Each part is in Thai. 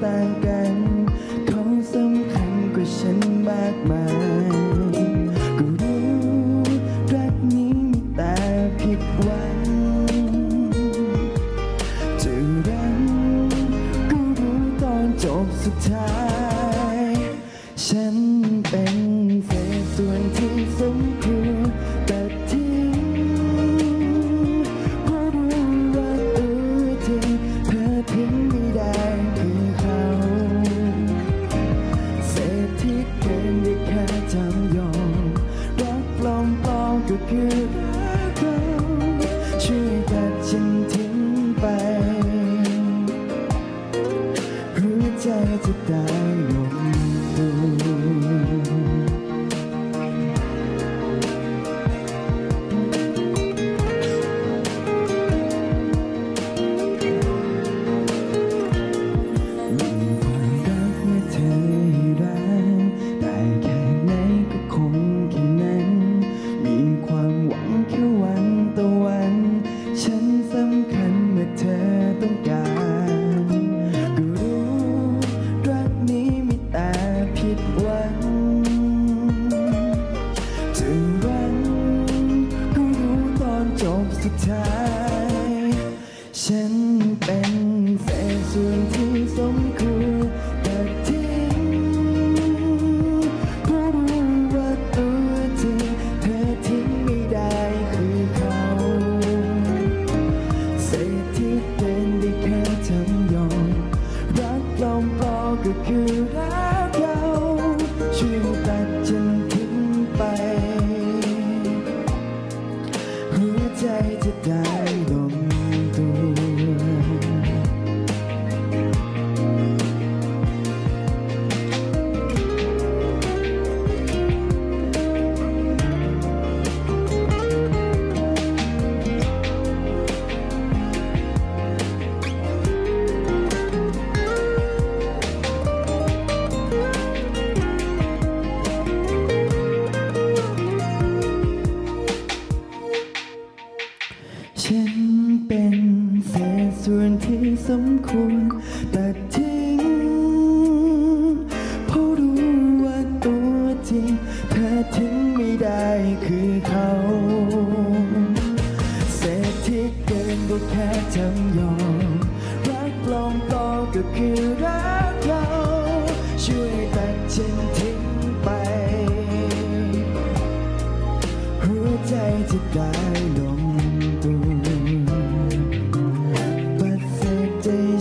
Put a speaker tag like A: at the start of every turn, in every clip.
A: ใลอมพอก็คือรักเราช่วยตัดจนทิ้งไป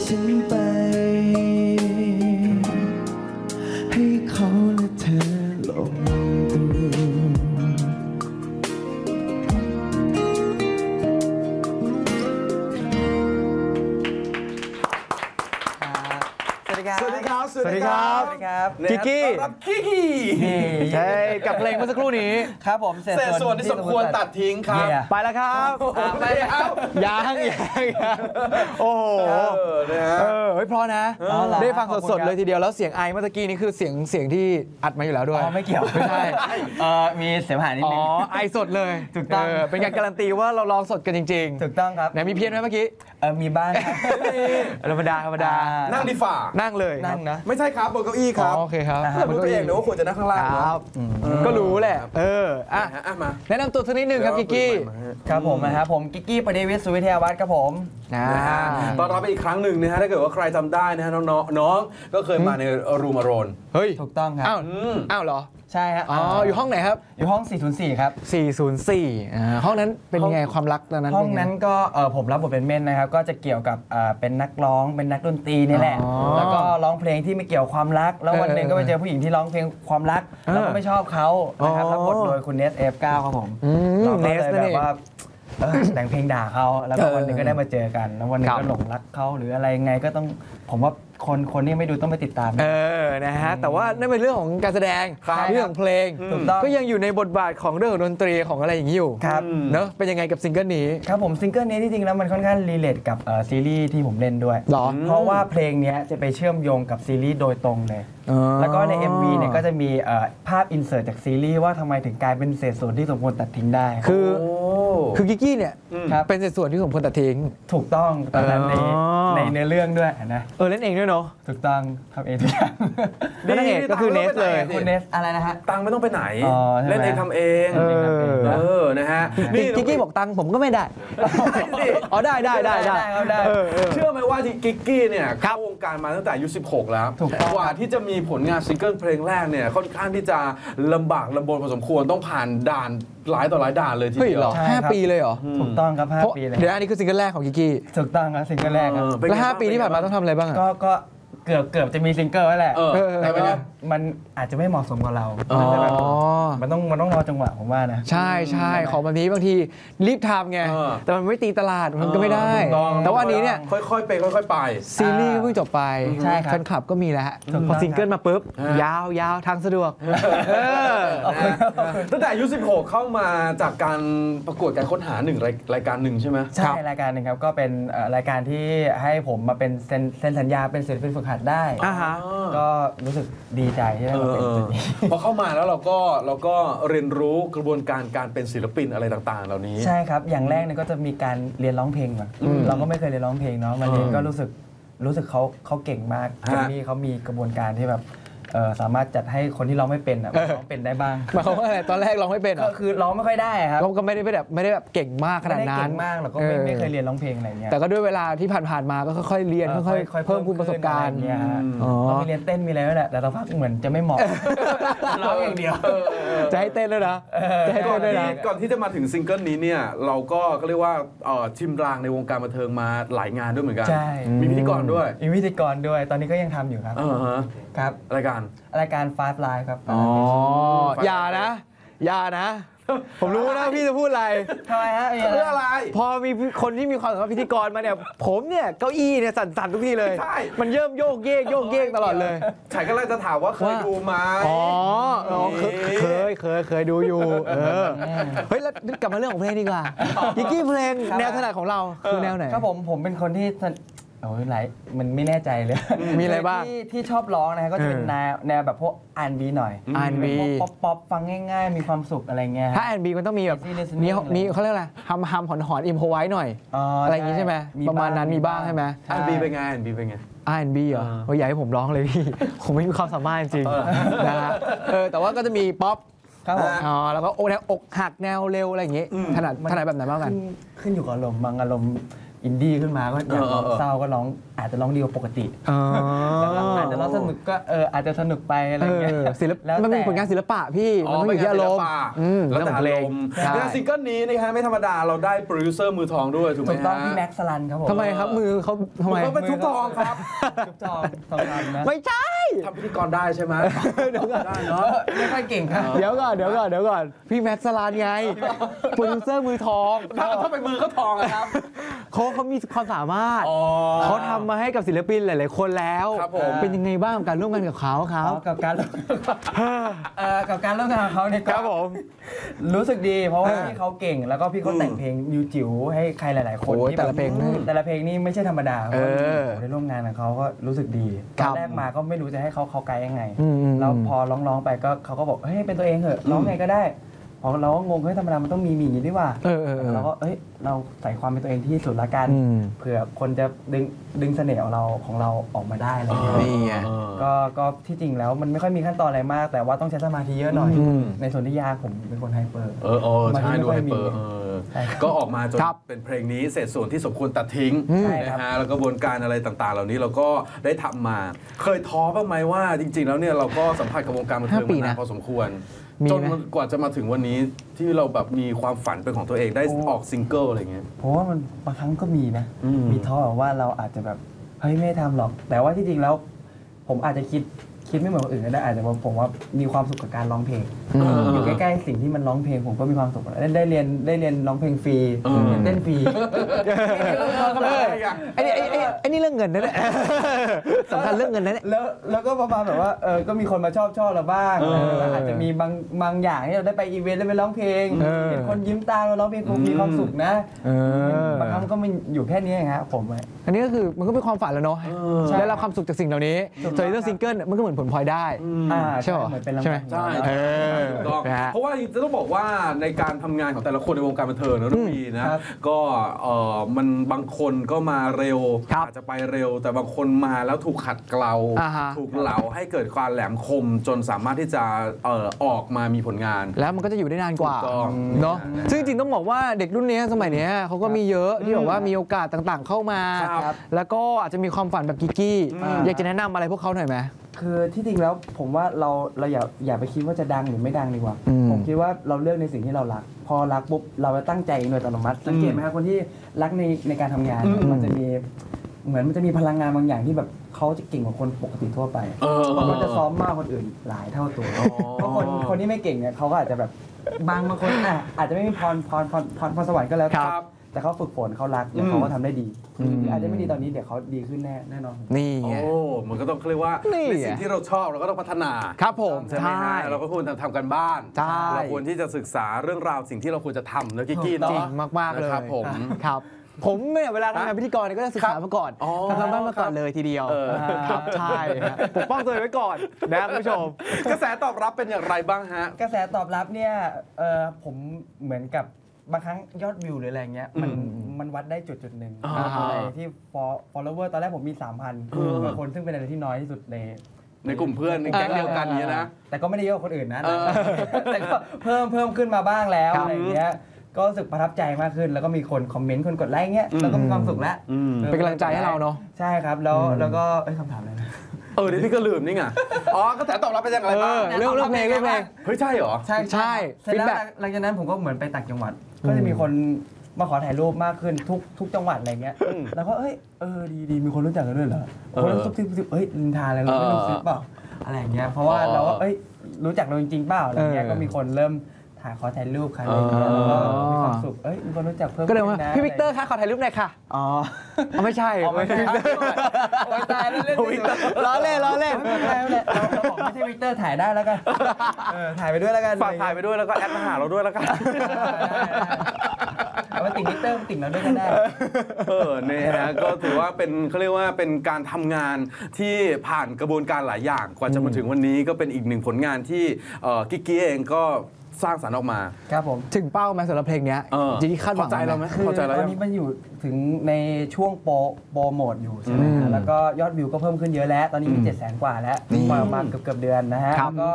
A: ใเพ
B: ลงเมื่อสักครู่นี้
C: ครับผม
D: เศษส่วนที่สมควรตัดทิ้งครับ
C: เย่
B: ไปแล้วครับ
D: ไปแล้ว
B: ยังยังยังโอ้โห
D: เออนะฮะ
B: เออเฮ้ยเพราะนะ
C: เอาล่ะ
B: ได้ฟัง
C: ขอบคุณ
B: สด
C: ค
B: ๆ
C: รับ
B: เลยทีเดียวแล้วเสียงไอเมื่อตะกี้นี่คือเสียงเสียงที่อัดมาอยู่แล้วด้วย
C: อ๋อไม่เกี่ยว
B: ไม่ใช่
C: เออมีเสมหะนิด
B: อ๋อ
C: นึง
B: ไอสดเลย
C: ถูกต้อง
B: เเป็นการการันตีว่าเราลองสดกันจริง
C: ถูกต้องครับ
B: ๆไหนมีเพี้ยนไหมเมื่อกี้
C: เออมีบ้างครับ
B: ธรรมดาธรรมดา
C: อ่า
D: นั่งดีฝ่า
B: นั่งเลย
C: นั่งนะ
D: ไม่ใช่ครับบนเก้าอี้ค
B: อ๋อ
D: รับ
B: โอเคครับ
C: นะฮะ
D: รู้ตัวเองนะว่าควรจะนั่งข้างล่าง
B: ค
D: เนอะ
B: รับก็รู้แหละ เอออะ
D: อะอะมา
B: แนะนำตัวสักนิดหนึ่งครับกิกกี้
C: ครับผมนะครับผมกิกกี้ประเดวิทสุวิทยาวัฒน์ครับผม
B: อ่า
D: นะฮะตอนรับไปอีกครั้งหนึ่งนะฮะถ้าเกิดว่าใครจำได้นะฮะน้องๆน้องก็เคยมาในรูมาโรน
B: เฮ้ย
C: ถูกต้องครับ
B: อ้าว
D: อืม
B: อ้าวเหรอ
C: ใช่ฮะ
B: อ๋ออยู่ห้องไหนครับ
C: อยู่ห้อง 404 ครับ
B: 404อ่าห้องนั้นเป็นไงความรักตอนนั้น
C: ห้อง
B: เป็ไนั้
C: นก็เออผมรับบทเป็นเม่นนะครับ ก็จะเกี่ยวกับอ่าเป็นนักร้องเป็นนักดนตรีนี่แหละ
B: อ๋อ
C: แล้วก็ร้องเพลงที่ไม่เกี่ยวความรัก แล้ววันหนึ่ง
B: เออ
C: ก็ไปเจอผู้หญิงที่ร้องเพลงความรัก
B: เออ
C: แล้วก็ไม่ชอบเขานะครับ
B: อ๋อ
C: รับบทโดยคุณเนสเอฟเก้าครับผม
B: อืม
C: เราก็
B: เน
C: เล
B: ส
C: ย
B: นั่น
C: แบ
B: เอง
C: บว่าเออแต่งเพลงด่าเขาแล้วก็
B: เออ
C: วันหนึ่งก็ได้มาเจอกัน แล้ววันหนึ่
B: ครั
C: ง
B: บ
C: ก็หลงรักเขาหรืออะไรยังไงก็ต้องผมว่า คนคนที่ไม่ดูต้องไปติดตาม
B: เออ นะฮะ แต่ว่านั่นเป็นเรื่องของการแสดง
C: ครับ
B: เรื่องของเพลง
C: ถูกต้อง
B: ก็ยังอยู่ในบทบาทของเรื่องของดนตรีของอะไรอย่างนี้อยู่
C: ครับ
B: เนอะเป็นยังไงกับซิงเกิลนี้
C: ครับผมซิงเกิลนี้ที่จริงแล้วมันค่อนข้างรีเลทกับเอ่อซีรีส์ที่ผมเล่นด้วย
B: หรอ
C: เพราะว่าเพลงเนี้ยจะไปเชื่อมโยงกับซีรีส์โดยตรงเลย
B: อ๋อ
C: แล้วก็ใน MV เนี่ยก็จะมีเอ่อภาพอินเสิร์ตจากซีรีส์ว่าทำไมถึงกลายเป็นเศษส่วนที่สมควรตัดทิ้งได้
B: คือ
D: โอ้
B: คือกิกกี้เนี่ย
C: ครับ
B: เป็นเศษส่วนที่ผมควรตัดทิ้ง
C: ถูกต้องตอนนั้นใน
B: อ๋อ
C: ในเนื้อเรื่องด้วยนะ
B: เออเล่นเองด้วยเนาะ
C: ถูกต้องทำเองทุกอย่าง
B: แล้วนางเอกก็คือเนสเลย
C: คุณเนสอะไรนะฮะ
D: ตังค์ไม่ต้องไปไหน
C: อ๋อใช่ไหม
D: เล่นเองทำเอง
B: เออ
D: เออนะฮะ
B: กิกกี้บอกตังค์ผมก็ไม่ได้อ๋อได้ได้ได้ได้
C: ได้ครับได้
B: เออเออ
D: เชื่อไหมว่าที่กิกกี้เนี่ยเข้าวงการมาตั้งแต่อายุ16 แล้ว
C: ถูกต้อง
D: กว่าที่จะมีผลงานซิงเกิลเพลงแรกเนี่ยค่อนข้างที่จะลำบากลำบนพอสมควรต้องผ่านด่านหลายต่อหลายด่านเลยที
B: เฮ้ย
D: เดียว
B: เหรอ
C: ใช่
B: ห้า
C: ครับ
B: ปีเลยเหรอ
C: ถูกต้องครับห้า
B: เพราะ
C: ปีเลย
B: เดี๋ยวอันนี้คือซิงเกิลแรกของกิกกี้
C: ถูกต้องครับซิงเกิลแรกครับ
D: เออเป็นไง
B: แล้วห้า
D: บ้ง
B: ปีที่ผ่านมาต้องทำอะไรบ้างอะ
C: ก็ก็เกือบเกือบจะมีซิงเกิลแล้วแหละ
D: เออ
B: เออ
C: แต่
D: เป็น
C: ก็
D: ไง
C: มันอาจจะไม่เหมาะสมกับเรา
D: อ๋อ
C: มันจะแบบมันต้องมันต้องรอจังหวะผมว่านะ
B: ใช่ใช่ของแบบนี้บางทีรีบทำไง
D: เออ
B: แต่มันไม่ตีตลาดมันก็ไม่ได้
C: ถูกต้อง
B: แต่ว่าอันนี้เนี่ย
D: ค่อยๆไปค่อยๆไป
B: ซีรีส์ก็เพิ่งจบไป
C: ใช่ครับ
B: แฟนคลับก็มีแล้วฮะ
C: ถูกต้อง
B: พอซิงเกิลมาปุ๊บ
D: ฮะ
B: ยาวยาวทางสะดวก เออ
D: นะฮะตั้งแต่อายุ 16 เข้ามาจากการประกวดการค้นหาหนึ่งรายรายการหนึ่งใช่ไหม
C: ใช่รายการหนึ่งครับก็เป็นเอ่อรายการที่ให้ผมมาเป็นเซ็นเซ็นสัญญาเป็นศิลปินฝึกหัดได้
B: อ่าฮะ
C: ก็รู้สึกดีใจที่ได้
D: เอ
C: มา
D: อ
C: เป็น
D: เออ
C: จุดนี้
D: พอเข้ามาแล้วเราก็เราก็เรียนรู้กระบวนการการเป็นศิลปินอะไรต่างๆ เหล่านี้
C: ใช่ครับ อย่างแรกเนี่ยก็จะมีการเรียนร้องเพลงก่อน
D: อืม
C: เราก็ไม่เคยเรียนร้องเพลงเนาะมาเรียน
D: อืม
C: ก็รู้สึกรู้สึกเขาเขาเก่งมาก
D: ฮะ
C: เจนนี่เขามีกระบวนการที่แบบเอ่อ สามารถจัดให้คนที่ร้องไม่เป็นอะมาร้องเป็นได้บ้าง
B: หมายความว่าอะไรตอนแรกร้องไม่เป็นเหร
C: ก็
B: อ
C: คือร้องไม่ค่อยได้ครับ
B: ก็ก็ไม่ได้ไม่ได้แบบไม่ได้แบบเก่งมากขนาด
C: ไม่ได้
B: นั้
C: เก่
B: น
C: งมากหรอกก็ไม่
B: ออ
C: ไม่เคยเรียนร้องเพลงอะไรเงี้ย
B: แต่ก็ด้วยเวลาที่ผ่านๆมาก็ค่อยๆเรียน
C: เออ
B: ค่อย
C: ค่อยๆ
B: ๆเพิ่มพูนประสบการณ์
C: เพิ่มขึ้นอะไรเงี้ยฮะ
B: อ๋อ
C: ก็มีเรียนเต้นมีอะไรด้วยแหละแต่สักพักเหมือนจะไม่เหมาะร้องอย่างเดียว
B: จะให้เต้นด้วยนะจะให้
D: ก่
B: เต้
D: อนน
B: ด้วย
D: ที่
B: นะ
D: ก่อนที่จะมาถึงซิงเกิลนี้เนี่ยเราก็ก็เรียกว่าเอ่อชิมรางในวงการบันเทิงมาหลายงานด้วยเหมือนกัน
C: ใช่
D: มีพิธีกรด้วย
C: มีพิธีกรด้วยตอนนี้ก็ยังทำอยู่ครับ
D: เออฮะ
C: ครับ
D: รายการ
C: รายการ Five Live ครับ
B: อ๋ออย่านะ อย่านะ ผมรู้นะพี่จะพูดอะไร
C: ทำไมฮะมี
D: เรื่องอะไร
B: พอมีคนที่มีความสามารถพิธีกรมาเนี่ย ผมเนี่ยเก้าอี้เนี่ยสั่นๆทุกทีเลย
D: ใช่
B: มันเยิ่มโยกเยกโยกเยกตลอดเลย
D: ฉันก็เลยจะถามว่าเคย
B: ว่า
D: ดูไหม
B: อ๋ออ๋อเคยเคยเคยเคยดูอยู่เออเฮ้ยแล้วกลับมาเรื่องของเพลงดีกว่ายิกกี้เพลงแนวถนัดของเราคือแนวไหน
C: ครับผมผมเป็นคนที่สน โอ้ยหลายมันไม่แน่ใจเลย
B: มีอะไรบ้าง
C: ที่ที่ชอบร้องนะฮะก็จะเป็น
B: เออ
C: แนวแนวแบบพวกอันบีหน่อย
B: R&B
C: เป็นพวกป๊อปป๊อปฟังง่ายๆ มีความสุขอะไรเงี้ย
B: ถ้าแอนบีมันต้องมีแบบ
C: Easy listening
B: มี
C: อะไร
B: มีเขาเรียกอะไรฮัมฮัมหอนหอนอิมพอไว้หน่อย อะไรอย่างงี้ใช่ไหมประมาณนั้นมีบ้างใช่ไหม
D: อันบีเป็นไงอันบีเป็นไง
B: R&B เหรอ
D: อ่า
B: โอ้ยอยากให้ผมร้องเลยพี่ ผมไม่มีความสามารถจริง
D: เออ
B: ๆนะฮะเออแต่ว่าก็จะมีป๊อป
C: ครับผม
B: อ๋อแล้วก็โอแนวอกหักแนวเร็วอะไรอย่างงี้ถนัดถนัดแบบไหนบ้างกัน
C: ขึ้นขึ้นอยู่กับอารมณ์บางอารมณ์ อินดี้ขึ้นมาก็อยากร้อง
D: เออเออ
C: เศร้าก็ร้องอาจจะร้องดีกว่าปกติ
B: อ๋อ
C: แล้วก็อาจจะร้องสนุกก็เอออาจจะสนุกไปอะไร
B: เอ
C: เงี้ย
B: อศิลป
C: แล้ว
B: มันเป็น
C: แต่
B: ผลงานศิลปะพี่มันต้องอยู่ที่อารมณ์อืม
D: แล้วแต่
B: เรื่องข
D: อา
B: องเพล
D: รงมณ์
B: ใช่
D: งานซิงเกิลนี้นะฮะไม่ธรรมดาเราได้โปรดิวเซอร์มือทองด้วยถูกไหม
C: ถูกต้อง
D: ฮะ
C: พี่แม็กซ์สลันครับผม
B: ทำไมครับมือเขาทำไม
D: เขาเป็นทุกทองครับ
C: ทุกทองทองคำนะ
B: ไม่ใช่
D: ทำพิธีกรได้ใช่ไหมได้เนาะ
C: ไม่ค่อยเก่งครับ
B: เดี๋ยวก่อนเดี๋ยวก่อนเดี๋ยวก่อนพี่แม็กซ์สลานไงโปรดิวเซอร์มือทอง
D: ถ้าถ้าเป็นมือเขาทองอะครับ
B: เขาเขามีความสามารถ
D: อ๋อ
B: เขาทำมาให้กับศิลปินหลาย ๆ คนแล้ว
D: ครับผม
B: เป็นยังไงบ้างกับการร่วมงานกับเขาครับ
C: กับการเอ่อกับการเล่นงานของเขาเนี่ย
B: ค
C: ก็
B: รับผม
C: รู้สึกดีเพราะว่า
B: เออ
C: พี่เขาเก่งแล้วก็พี่เขา
D: อืม
C: แต่งเพลงยูจิ๋วให้ใครหลาย ๆ คน
B: โอ้ย
C: ที่
B: แต่ละเพลงนี่
C: แต่ละเพลงนี่ไม่ใช่ธรรมดา
B: เออ
C: ได้ร่วมงานกับเขาก็รู้สึกดี
B: ค
C: ต
B: รั
C: อบนแรกมาก็ไม่รู้จะให้เขาเขาไกด์ยังไง
B: อืมอืม
C: แล้วพอร้องๆไปก็เขาก็บอกเฮ้ยเป็นตัวเองเถอะร้องไงก็ได้ พอเราก็งงเฮ้ยธรรมดามันต้องมีมีอย่างนี้ด้วยว่า
B: เออเออเออ
C: เราก็เอ้ยเราใส่ความเป็นตัวเองที่สุดละกัน
B: อืม
C: เผื่อคนจะดึงดึงเสน่ห์ของเราของเราออกมาได้อะไรอย่างเงี้ย
B: นี่ไง
D: เออ
C: ก็ก็ที่จริงแล้วมันไม่ค่อยมีขั้นตอนอะไรมาก แต่ว่าต้องใช้สมาธิเยอะหน่อย
B: อืม
C: ในส่วนที่ยากผมเป็นคนไฮเปอร์
D: เออเออใช่
C: มันไม่
D: ดู
C: ค่
D: ไฮ
C: อยมี
D: เปอร์เออ
C: ใช่ครับ
D: ก็ออกมาจน
B: ครับ
D: เป็นเพลงนี้เศษส่วนที่สมควรตัดทิ้ง
C: ใช่ครั
D: นะ
C: บ
D: ฮะแล้วกระบวนการอะไรต่างๆ เหล่านี้เราก็ได้ทำมา เคยท้อบ้างไหมว่าจริง ๆ แล้วเนี่ยเราก็สัมผัสกับวงการบันเทิง
B: ห้าปี
D: มานาน
B: นะ
D: พอสมควร
B: มี
D: จน
B: ไหม
D: กว่าจะมาถึงวันนี้ที่เราแบบมีความฝันเป็นของตัวเองได้ออกซิงเกิลอะไรเงี้ย
C: ผมว่ามันบางครั้งก็มีนะ
D: อืม
C: มีท้อแบบว่าเราอาจจะแบบเฮ้ยไม่ทำหรอก แต่ว่าที่จริงแล้ว ผมอาจจะคิด คิดไม่เหมือนคนอื่นก็ได้อาจจะว่าผมว่ามีความสุขกับการร้องเพลง
B: อืม
C: อยู่ใกล้ๆสิ่งที่มันร้องเพลงผมก็มีความสุขได้ได้เรียนได้เรียนร้องเพลงฟรี
D: เออ
C: เต้นฟรี
D: ก็เลยอะไรอะ
B: ไอ้นี่ไอ้ไอ้ไอ้นี่เรื่องเงินนะเนี่ยสำคัญเรื่องเงินนะเนี่ย
C: แล้วแล้วก็ประมาณแบบว่าเออก็มีคนมาชอบชอบเราบ้าง
D: เออ
C: แล้วอาจจะมีบางบางอย่างที่เราได้ไปอีเวนต์ได้ไปร้องเพลง
B: เออ
C: เห็นคนยิ้มตามเราร้องเพลงคงมีความสุขนะ
B: เออ
C: บางครั้งมันก็มันอยู่แค่นี้เองครับผมอะ
B: อันนี้ก็คือมันก็เป็นความฝันแล้วเนาะ
D: อ
B: ได้รับความสุขจากสิ่งเหล่านี้ส่วนเรื่องซิงเกิลเนี่ยมันก็เหมือนผลพลอยได้
C: อ่า
B: ใช่เหรอ
C: เหมือนเป็นราง
B: ใช่ไหม
C: วัล
D: ใช่
B: เออ
D: ถูกต้อง
B: นะฮะ
D: เพราะว่าจะต้องบอกว่าในการทำงานของแต่ละคนในวงการบันเทิงนะรุ่นปีนะ
C: ครับ
D: ก็เออมันบางคนก็มาเร็ว
B: ครับ
D: อาจจะไปเร็ว แต่บางคนมาแล้วถูกขัดเกลา
B: อ่าฮะ
D: ถูกเหลาให้เกิดความแหลมคมจนสามารถที่จะเอ่อออกมามีผลงาน
B: แล้วมันก็จะอยู่ได้นานกว่า
D: ถูกต้อง
B: เนาะ
D: นะฮะ
B: ซึ่งจริงๆต้องบอกว่าเด็กรุ่นเนี้ยสมัยเนี้ยเขาก็มีเยอะที่แบบว่ามีโอกาสต่างๆเข้ามา
D: ครับ
B: แล้วก็อาจจะมีความฝันแบบกิกกี้
D: อืม
B: อยากจะแนะนำอะไรพวกเขาหน่อยไหม
C: คือที่จริงแล้วผมว่าเราเราอย่าอย่าไปคิดว่าจะดังหรือไม่ดังดีกว่า
B: อืม
C: ผมคิดว่าเราเลือกในสิ่งที่เรารัก พอรักปุ๊บเราจะตั้งใจโดยอัตโนมัติ สังเกตไหมครับคนที่รักในในการทำงาน
D: อืม
C: มันจะมีเหมือนมันจะมีพลังงานบางอย่างที่แบบเขาจะเก่งกว่าคนปกติทั่วไป
D: เออ
C: เขาจะซ้อมมากคนอื่นหลายเท่าตัว
D: อ๋อ
C: เพราะคนคนที่ไม่เก่งเนี่ยเขาก็อาจจะแบบบางบางคนอะอาจจะไม่มีพรพรพรพรพรสวรรค์ก็แล้ว
D: ครับ
C: แต่เขาฝึกฝนเขารักเดี๋ยวเขาก็ทำได้ดีหรืออาจจะไม่ดีตอนนี้เดี๋ยวเขาดีขึ้นแน่แน่นอน
B: นี่
D: โอ้
B: ไง
D: มันก็ต้องเรียกว่า
B: นี่
D: ในสิ่งที่เราชอบเราก็ต้องพัฒนา
B: ครับผม
D: ใช่ไหมฮะเราก็ควรจะทำกันบ้าน
B: ใช่
D: เราควรที่จะศึกษาเรื่องราวสิ่งที่เราควรจะทำนะกิกกี้
B: จริ
D: เนาะ
B: งมากๆเลย
D: นะครับผม
B: ครับผมเนี่ยเวลาทำงานพิธีกรเนี่ยก็จะศึกษามาก่อน
D: อ๋อ
B: ทำกันบ้านมาก่อนเลยทีเดียว
D: เออ
B: ครับใช่ฮะปกป้องตัวเองไว้ก่อนนะคุณผู้ชม
D: กระแสตอบรับเป็นอย่างไรบ้างฮะ
C: กระแสตอบรับเนี่ยเออผมเหมือนกับ บางครั้งยอดวิวหรืออะไรเงี้ยมัน
D: อืม
C: มันวัดได้จุดจุดหนึ่ง
D: อ่า
C: อะไรที่ fo- follower ตอนแรกผมมี 3,000
D: อืม
C: บางคนซึ่งเป็นอะไรที่น้อยที่สุดใน
D: ในกลุ่มเพื่อนในแก๊งเดียวกันเนี้ยนะ
C: แต่ก็ไม่ได้เยอะกว่าคนอื่นนะ
D: เออ
C: แต่ก็เพิ่มเพิ่มขึ้นมาบ้างแล้ว
B: ครับ
C: อะไรอย่างเงี้ยก็รู้สึกประทับใจมากขึ้น แล้วก็มีคนคอมเมนต์คนกดไลค์เงี้ยแล้วก็มีความสุขแล้ว
D: อืม
B: เป็นกำลังใจให้เราเนาะ
C: ใช่ครับแล้วแล้วก็เอ้ยคำถามอะไรนะ
D: เออเดี๋ยวพี่ก็ลืมนี่ไง อ๋อกระแสตอบรับเป็นอย่างไร
B: เอ
D: บ้าง
B: อเรื่องเรื่องเพลงเรื่องเพลง
D: เฮ้ยใช่เหรอ
C: ใช่
B: ใช่
C: เสร็จแล้ว
B: feedback
C: หลังจากนั้นผมก็เหมือนไปต่างจังหวัด ก็จะมีคนมาขอถ่ายรูปมากขึ้นทุกทุกจังหวัดอะไรเงี้ย
D: อืม
C: แล้วก็เอ้ยเออดีดีมีคนรู้จักกันด้วยเหรอ
D: เออ
C: คนรู้ซุบซิบซิบเอ้ยลินทาอะไรเราไม่รู้
D: เออ
C: ซิบเปล่าอะไรอย่างเงี้ยเพราะว่า
D: อ๋อ
C: เราก็เอ้ยรู้จักเราจริงๆเปล่าอะไรเงี้ย
B: เออ
C: ก็มีคนเริ่ม ถ่ายขอถ่ายรูปค่ะอะไรเงี้ย
D: อ๋อ
C: แล้วก็มีความสุขเอ้ยมีคนรู้จักเพิ่ม
B: ก็เลยว่า
C: ขึ้นนะ
B: พี่วิกเตอร์คะขอถ่ายรูปหน่อยค่ะ
C: อ๋อ
B: เอาไม่ใช่
C: อ๋อไม่ใช่โอ้ยตายแล้วเล่น
B: วิกเตอร์ล้อเล่นล้อเล่น
C: ไม่เป็นไรไม่เป็นไรเราเราบอกไม่ใช่วิกเตอร์ถ่ายได้แล้วกันเออถ่ายไปด้วยแล้วกัน
D: ฝากถ่ายไปด้วยแล้วก็แอดมาหาเราด้วยแล้วกัน
C: เอามาติ่งมิเตอร์มาติ่งเราด้วยก็ได้
D: เออเนี่ยฮะก็ถือว่าเป็นเขาเรียกว่าเป็นการทำงานที่ผ่านกระบวนการหลายอย่างกว่าจะมาถึงวันนี้ก็เป็นอีกหนึ่งผลงานที่เอ่อกิกกี้เองก็สร้างสรรค์ออกมา
C: ครับผม
B: ถึงเป้าไหมสำหรับเพลงเนี้ย
D: เออ
B: จริงๆคาดหวัง
D: พอใจเราไหม
C: คือ
D: พอใจแล้ว
C: ตอ
D: ยั
C: น
D: ง
C: นี้มันอยู่ถึงในช่วงโปรโปรโมทอยู่ใช่ไหม
B: อื
C: ฮะ
B: ม
C: แล้วก็ยอดวิวก็เพิ่มขึ้นเยอะแล้ว ตอนนี้มี
D: อืม
C: 7 0 0 0 0กว่าแล้ว
B: นี่
C: ปล่อยออกมาเกือบเกือบๆเดือนนะฮะ
B: ครับ
C: แล้วก็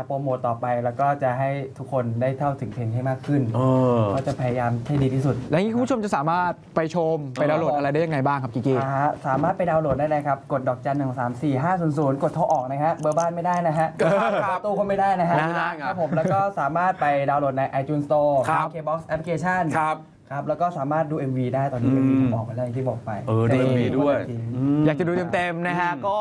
C: จะโปรโมทต่อไปแล้วก็จะให้ทุกคนได้เท่าถึงเพลงให้มากขึ้น
D: เออ
C: ก็จะพยายามให้ดีที่สุด
B: แล้วอย่างนี้คุณผู้ชมจะสามารถไปชมไปดาวน์โหลดอะไรได้ยังไงบ้างครับกิกกี้
C: อ่าฮะสามารถไปดาวน์โหลดได้เลยครับ กดดอกจันหนึ่งสามสี่ห้าศูนย์ศูนย์กดโทรออกนะฮะเบอร์บ้านไม่ได้นะฮะ
D: ครับ
C: ตู้ก็ไม่ได้นะฮะ
D: ไม่ได้ไง
C: ครับผมแล้วก็สามารถไปดาวน์โหลดใน iTunes Store
D: ครับ
C: KBox Application
D: ครับ
C: ครับแล้วก็สามารถดู MV ได้ตอนนี้
D: อืม
C: MV ผมออกไปแล้วอย่างที่บอกไป
D: เออดู MV ด้วย
B: อยากจะดูเต็มๆนะฮะก็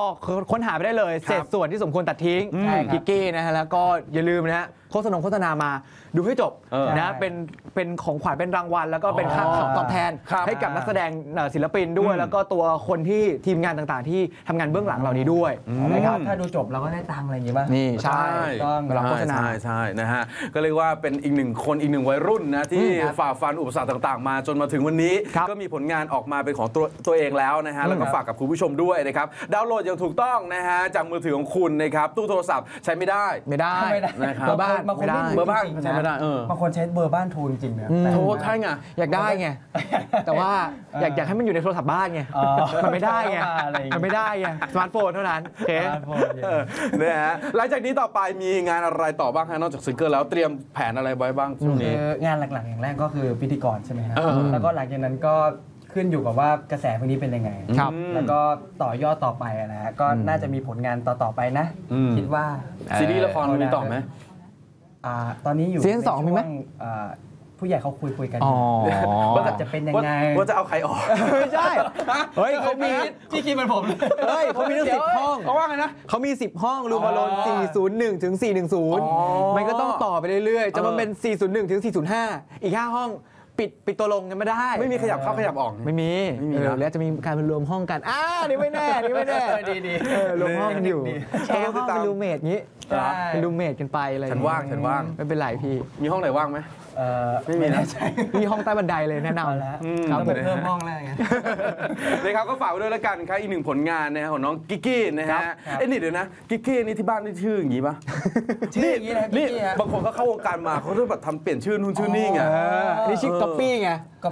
B: ค้นหาไปได้เลยเศษส่วนที่สมควรตัดทิ้ง
C: ใช่ครับ
B: กิกกี้นะฮะแล้วก็อย่าลืมนะฮะโฆษณาโฆษณามาดูให้จบ
D: เออ
B: นะ
C: ใช่
B: เป็นเป็นของขวัญเป็นรางวัล แล้วก็เป็นค่า
D: อ๋อ
B: ตอบแทน
D: ครับ
B: ให้กับนักแสดงเอ่อศิลปินด้วย
D: อืม
B: แล้วก็ตัวคนที่ทีมงานต่างๆ ที่ทำงานเบื้องหลังเหล่านี้ด้วย
D: ม
B: นะครับ
C: ถ้าดูจบเราก็ได้ตังค์อะไรอย่างงี้ป่ะ
B: นี่ใช่
C: ต้อง
B: เวลาโฆษณา
D: ใช่ใช่นะฮะ ก็เรียกว่าเป็นอีกหนึ่งคนอีกหนึ่งวัยรุ่นนะ ที่
B: อืมครับ
D: ฝ่าฟันอุปสรรคต่างๆ มาจนมาถึงวันนี้
B: ครับ
D: ก็มีผลงานออกมาเป็นของตัวตัวเองแล้วนะฮะ แล้วก็
C: ครับ
D: ฝากกับคุณผู้ชมด้วยนะครับ ดาวน์โหลดอย่างถูกต้องนะฮะ จากมือถือของคุณนะครับ ตู้โทรศัพท์ใช้ไม่ได้
B: ไม่ได้
C: ไม่ได้
D: นะครับ
B: เบอร์บ้าน
C: บางคน
B: ไม่ได้
C: ไม่
D: เบอร์บ้าน
C: จงๆ
D: ใช้ไม่ได้เออ
C: บางคนใช้เบอร์บ้านโทรจริงๆนะ
B: อืม
C: แต่
D: โทรใช่ไง
B: อยากได้ไงแต่ว่าอยากอยากให้มันอยู่ในโทรศัพท์บ้านไง
C: อ๋อ
B: มันไม่ได้ไง
C: อะไรอย่างเงี้ย
B: มันไม่ได้ไงสมาร์ทโฟนเท่านั้นโอเค
C: บ้านโทรจริง
D: เออนะฮะหลังจากนี้ต่อไปมีงานอะไรต่อบ้างฮะนอกจากซิงเกิลแล้วเตรียมแผนอะไรไว้บ้างช่วง
C: คื
D: นี้
C: องานหลักๆอย่างแรกก็คือพิธีกรใช่ไหมฮะ
D: เออ
C: แล้วก็หลังจากนั้นก็ขึ้นอยู่กับว่ากระแสพวกนี้เป็นยังไง
B: ครับ
C: แล้วก็ต่อยอดต่อไปอะนะฮะก็น่าจะมีผลงานต่อๆไปนะ
D: อืม
C: คิดว่า
D: ซีรีส์ละครมีต่อไหม
C: อ่าตอนนี้อยู่
B: ซีซั่นสองมีไหม
C: ใช่วอ่าผู้ใหญ่เขาคุยคุยๆกัน
B: อ๋อ
C: ว่าจะเป็นยังไง
D: ว่าจะเอาใครออก
B: ไม่ใช่ เฮ้ยเขามี
C: พี่คิดเหมือนผมเลย
B: เฮ้ยเขามีตั้งสิบห้อง
D: เขาว่าไงนะ
B: เขามี 10 ห้องรูมาลน
D: อ๋อ
B: 401 ถึง 410 มันก็ต้องต่อไปเรื่อยๆ จะมาเป็น 401 ถึง 405 อีก 5 ห้องปิดปิดตัวลงกันไม่ได้
D: ไม่มีขยับเข้าขยับออก
B: ไม่มี
D: ไม่มี
B: เออ
D: นะ
B: แล้วจะมีการรวมห้องกันอ่านี่ไม่แน่นี่ไม่แน่
C: ดีดี
B: เออรวมห้องกันอยู่
C: ดี
B: แชร์ห้องเป็นรูเมทงี้
C: ใช่
B: เป็นรูมเมทกันไปอะไรอย่
D: ฉัน
B: เย
D: ว่างฉันว่าง
B: ไม่เป็นไรพี่
D: มีห้องไหนว่างไหม
C: เอ่อ
D: ไม่มีนะ
C: แน่ใจ
B: มีห้องใต้บันไดเลยแนะน
C: เอาละำ
B: ครับ
C: ต้อง
B: ผ
C: ไป
B: ม
C: เพิ่มห้องแล้วไง
D: นะครับก็ฝากไว้ด้วยแล้วกันครับอีกหนึ่งผลงานนะฮะของน้องกิกกี้นะ
C: ครั
D: ฮะ
C: บครับ
D: เอ้ยนี่เดี๋ยวนะกิกกี้นี่ที่บ้านนี่ชื่ออย่างงี้ปะ
C: ชื่ออย่างนี้นะ
D: นี่
C: กิ๊กกี้ฮะ
D: บางคนเขาเข้าวงการมาเขาจะแบบทำเปลี่ยนชื่อนู่นชื่อนี่ไง
B: เออนี่ชื่อก๊อปปี้ไง
C: ก็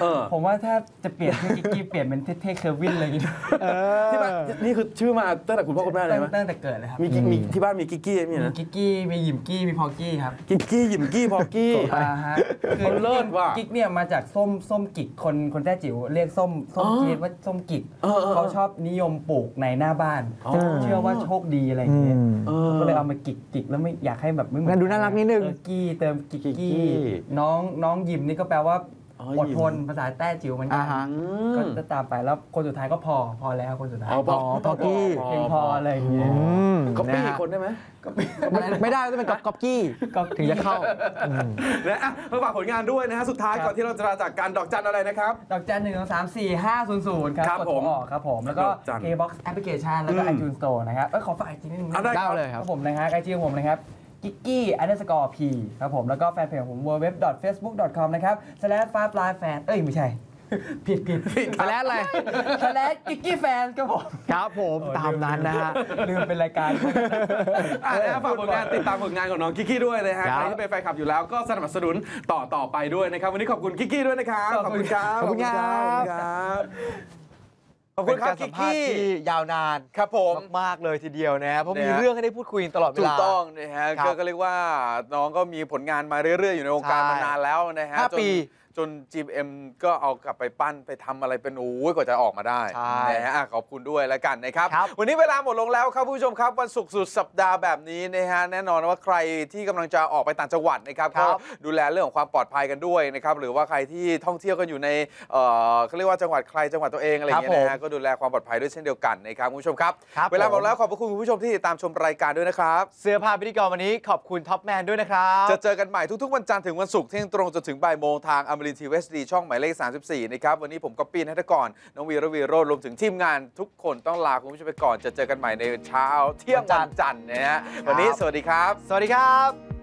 D: เออ
C: ผมว่าถ้าจะเปลี่ยนชื่อกิ๊กกี้เปลี่ยนเป็นเท่ๆเคอร์วินอะไรอย่างงี้
B: เออ
D: ที่บ้านนี่คือชื่อมาตั้งแต่คุณพ่อคุณแม่เลย
C: ตั้ง
D: ไหม
C: ตั้งแต่เกิดเลยครับ
D: มีกิ๊กมีที่บ้านมีกิกกี้ไหม
C: มี
D: นะ
C: กิ๊กกี้มีหยิมกี้มีพอกี้ครับ
D: กิกกี้หยิมกี้พอกี้
C: อ่าฮะ
D: เขาเลิศว่ะ
C: กิ๊กเนี่ยมาจากส้มส้มกิกคนคนแต้จิ๋วเรียกส้มส้ม
D: อ๋อ
C: จีดว่าส้มกิก
D: เออเออ
C: เขาชอบนิยมปลูกในหน้าบ้าน
D: อ๋อ
C: เชื่อว่าโชคดีอะไรอย่างเงี้ย
B: อืม
D: เออ
C: ก็เลยเอามากิกกิกแล้วไม่อยากให้แบบไม่เหมื
B: งั้นดูน่ารักนิดนึง
C: เออกี้เติมกิก
D: กิกกี้
C: กี้น้องน้องยิมนี่ก็แปลว่า
D: อ๋อ
C: อด
D: ยิม
C: ทนภาษาแต้จิ๋วเหมือนกั
B: อ่านฮะ
C: ก็จะตามไปแล้วคนสุดท้ายก็พอพอแล้วคนสุดท้าย
D: อ๋อ
B: อ๋อพอกี้
C: เพลงพออะไรอย่างเงี้ย
B: อืม
D: ก็ปี้
B: นะ
D: อี
B: ฮะ
D: กคนได้ไหม
B: ไม่ได้ต้องเป็นก๊อปก๊อปกี้
C: ก๊อปกี้
B: ถึงจะเข้าอืม
D: นะอะมาฝากผลงานด้วยนะฮะสุดท้ายก่อนที่เราจะลาจากการดอกจันอะไรนะครับ
C: ดอกจันหนึ่งสองสามสี่ห้าศูนย์ศูนย์ครับ
D: ครับ
C: กด
D: ผม
C: โทรออกครับผม แล้วก็
D: ดอกจัน
C: K-box application แล้วก็
D: อืม
C: iTunes Store นะครับเอ้ยขอฝากไอจีนิดนึง
D: อะได้
B: ได้เลยครับ
C: ผมนะครับไอจีของผมนะครับ กิกกี้ underscore p ครับผม แล้วก็แฟนเพจของผม www.facebook.com นะครับ slash five live fan เอ้ย ไม่ใช่ ผิดผิดผิด
B: ไปแล้วอะไร
C: slash กิกกี้แฟนครับผม
B: ครับผมตามนั้นนะฮะ
C: ลืมเป็นรายการ
D: อะนะฝากผลงานติดตามผลงานของน้องกิกกี้ด้วยนะฮะ
B: ครับ
D: ใครที่เป็นแฟนคลับอยู่แล้วก็สนับสนุนต่อต่อไปด้วยนะครับ วันนี้ขอบคุณกิกกี้ด้วยนะครับ
C: ขอบคุณครับ
D: ขอบคุณครับ
B: ขอบคุณครับ
D: ขอบคุณครับ
E: เป็นการสั
D: กิ
E: ม
D: ก
E: ภาษณ์
D: กี้
E: ที่ยาวนาน
D: ครับผม
E: มากๆเลยทีเดียวนะครับเพราะมี
D: นะฮะ
E: เรื่องให้ได้พูดคุยตลอดเว
D: ถูก
E: ลา
D: ต้องนะฮะ
E: ครับ
D: ก็ก็เรียกว่าน้องก็มีผลงานมาเรื่อย ๆ อยู่ในวงการ
E: ใช่
D: มานานแล้วนะฮะ
E: ห้า
D: จน
E: ปี
D: จน GM ก็เอากลับไปปั้นไปทำอะไรเป็นโอ้ยกว่าจะออกมาได้
E: ใช่
D: นะฮะอะขอบคุณด้วยแล้วกันนะครับ
E: ครับ
D: วันนี้เวลาหมดลงแล้วครับผู้ชมครับ วันศุกร์สุดสัปดาห์แบบนี้นะฮะแน่นอนว่าใครที่กำลังจะออกไปต่างจังหวัดนะครับ
E: ครั
D: ก็
E: บ
D: ดูแลเรื่องของความปลอดภัยกันด้วยนะครับหรือว่าใครที่ท่องเที่ยวกันอยู่ในเอ่อเขาเรียกว่าจังหวัดใครจังหวัดตัวเองอะไรอย่างเงี้ยนะฮะก็ดูแลความปลอดภัยด้วยเช่นเดียวกันนะครับคุณผู้ชมครับ
E: ครับ
D: เวลาหมด
E: ผม
D: แล้วขอบพระคุณคุณผู้ชมที่ติดตามชมรายการด้วยนะครับ
E: เสื้อผ้าพิธีกรวันนี้ขอบคุณท็อปแมนด้วยนะครับ
D: จะเจอกันใหม่ทุกๆ วันจันทร์ถึงวันศุกร์เที่ยงตรงจนถึงบ่ายโมงทางอมรินทีวีดีช่องหมายเลข 34 นะครับ วันนี้ผมก็ปีนัทกรน้องวีระวีโรจน์รวมถึงทีมงานทุกคนต้องลาคุณผู้ชมไปก่อนจะเจอกันใหม่ในเช้าเที่ยงวันจันทร์นะฮะวันนี้สวัสดีครับ
E: สวัสดีครับ